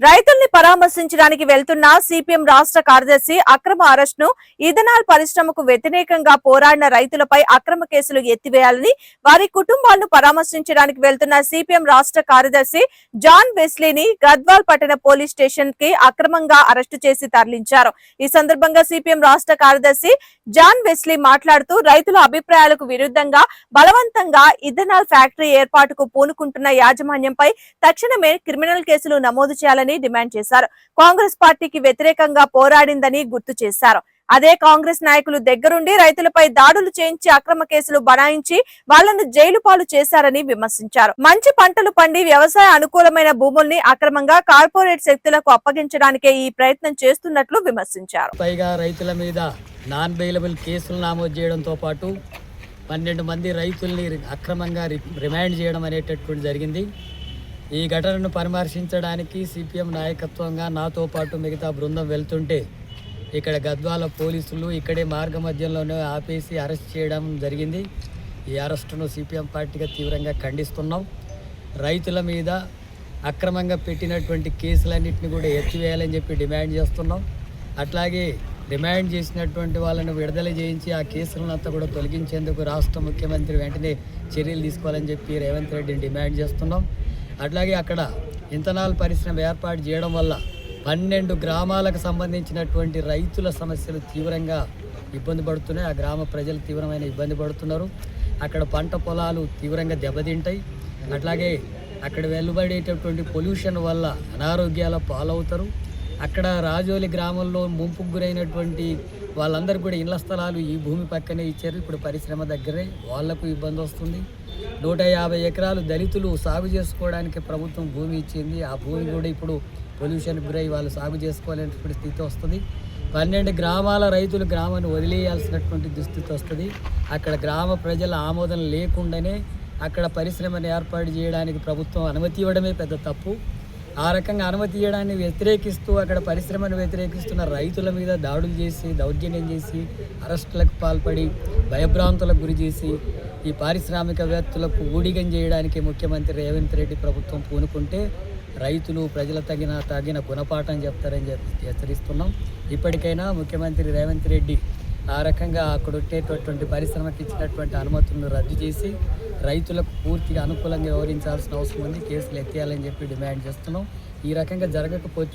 రైతుల్ని పరామర్శించడానికి వెళ్తున్న సిపిఎం రాష్ట్ర కార్యదర్శి అక్రమ అరెస్ట్ను ఇథనాల్ పరిశ్రమకు వ్యతిరేకంగా పోరాడిన రైతులపై అక్రమ కేసులు ఎత్తివేయాలని వారి కుటుంబాలను పరామర్శించడానికి వెళ్తున్న సిపిఎం రాష్ట్ర కార్యదర్శి జాన్ వెస్లీని గద్వాల్ పట్టణ పోలీస్ స్టేషన్కి అక్రమంగా అరెస్టు చేసి తరలించారు. ఈ సందర్భంగా సిపిఎం రాష్ట్ర కార్యదర్శి జాన్ వెస్లీ మాట్లాడుతూ రైతుల అభిప్రాయాలకు విరుద్ధంగా బలవంతంగా ఇథనాల్ ఫ్యాక్టరీ ఏర్పాటుకు పూనుకుంటున్న యాజమాన్యంపై తక్షణమే క్రిమినల్ కేసులు నమోదు చేయాలని డిమాండ్ చేశారు. కాంగ్రెస్ పార్టీకి వ్యతిరేకంగా పోరాడిందని గుర్తు చేశారు. అదే కాంగ్రెస్ నాయకులు దగ్గరుండి రైతులపై దాడులు చేయించి అక్రమ కేసులు బనాయించి వాళ్ళను జైలు పాలు చేశారని విమర్శించారు. మంచి పంటలు పండి వ్యవసాయ అనుకూలమైన భూముల్ని అక్రమంగా కార్పొరేట్ శక్తులకు అప్పగించడానికే ఈ ప్రయత్నం చేస్తున్నట్లు విమర్శించారు. పైగా రైతుల మీద నాన్ బెయిలబుల్ కేసులు నమోదు చేయడంతో పాటు పన్నెండు మంది రైతుల్ని అక్రమంగా రిమాండ్ చేయడం అనేటటువంటి జరిగింది. ఈ ఘటనను పరామర్శించడానికి సిపిఎం నాయకత్వంగా నాతో పాటు మిగతా బృందం వెళ్తుంటే ఇక్కడ గద్వాల పోలీసులు ఇక్కడే మార్గ మధ్యంలోనే ఆపేసి అరెస్ట్ చేయడం జరిగింది. ఈ అరెస్టును సిపిఎం పార్టీగా తీవ్రంగా ఖండిస్తున్నాం. రైతుల మీద అక్రమంగా పెట్టినటువంటి కేసులన్నింటినీ కూడా ఎత్తివేయాలని చెప్పి డిమాండ్ చేస్తున్నాం. అట్లాగే డిమాండ్ చేసినటువంటి వాళ్ళను విడుదల చేయించి ఆ కేసులను అంతా కూడా తొలగించేందుకు రాష్ట్ర ముఖ్యమంత్రి వెంటనే చర్యలు తీసుకోవాలని చెప్పి రేవంత్ రెడ్డిని డిమాండ్ చేస్తున్నాం. అట్లాగే అక్కడ ఇంతనాల్ పరిశ్రమ ఏర్పాటు చేయడం వల్ల పన్నెండు గ్రామాలకు సంబంధించినటువంటి రైతుల సమస్యలు తీవ్రంగా ఇబ్బంది పడుతున్నాయి. ఆ గ్రామ ప్రజలు తీవ్రమైన ఇబ్బంది పడుతున్నారు. అక్కడ పంట పొలాలు తీవ్రంగా దెబ్బతింటాయి. అట్లాగే అక్కడ వెలువడేటటువంటి పొల్యూషన్ వల్ల అనారోగ్యాల పాలవుతారు. అక్కడ రాజోలి గ్రామంలో ముంపుకు గురైనటువంటి వాళ్ళందరూ కూడా ఇళ్ళ స్థలాలు ఈ భూమి పక్కనే ఇచ్చారు. ఇప్పుడు పరిశ్రమ దగ్గరే వాళ్ళకు ఇబ్బంది వస్తుంది. నూట యాభై ఎకరాలు దళితులు సాగు చేసుకోవడానికి ప్రభుత్వం భూమి ఇచ్చింది. ఆ భూమి కూడా ఇప్పుడు పొల్యూషన్ గురై వాళ్ళు సాగు చేసుకోలేనటువంటి స్థితి వస్తుంది. పన్నెండు గ్రామాల రైతులు గ్రామాన్ని వదిలేయాల్సినటువంటి దుస్థితి వస్తుంది. అక్కడ గ్రామ ప్రజల ఆమోదం లేకుండానే అక్కడ పరిశ్రమను ఏర్పాటు చేయడానికి ప్రభుత్వం అనుమతి ఇవ్వడమే పెద్ద తప్పు. ఆ రకంగా అనుమతి ఇవ్వడాన్ని వ్యతిరేకిస్తూ అక్కడ పరిశ్రమను వ్యతిరేకిస్తున్న రైతుల మీద దాడులు చేసి దౌర్జన్యం చేసి అరెస్టులకు పాల్పడి భయభ్రాంతులకు గురి చేసి ఈ పారిశ్రామికవేత్తలకు ఊడిగం చేయడానికి ముఖ్యమంత్రి రేవంత్ రెడ్డి ప్రభుత్వం పూనుకుంటే రైతులు ప్రజల తగిన తగిన గుణపాఠం చెప్తారని చెప్పి హెచ్చరిస్తున్నాం. ఇప్పటికైనా ముఖ్యమంత్రి రేవంత్ రెడ్డి ఆ రకంగా అక్కడ ఉండేటటువంటి పరిశ్రమకి ఇచ్చినటువంటి అనుమతులను రద్దు చేసి రైతులకు పూర్తిగా అనుకూలంగా వ్యవహరించాల్సిన అవసరం ఉంది. కేసులు ఎత్తేయాలని చెప్పి డిమాండ్ చేస్తున్నాం. ఈ రకంగా జరగకపోతే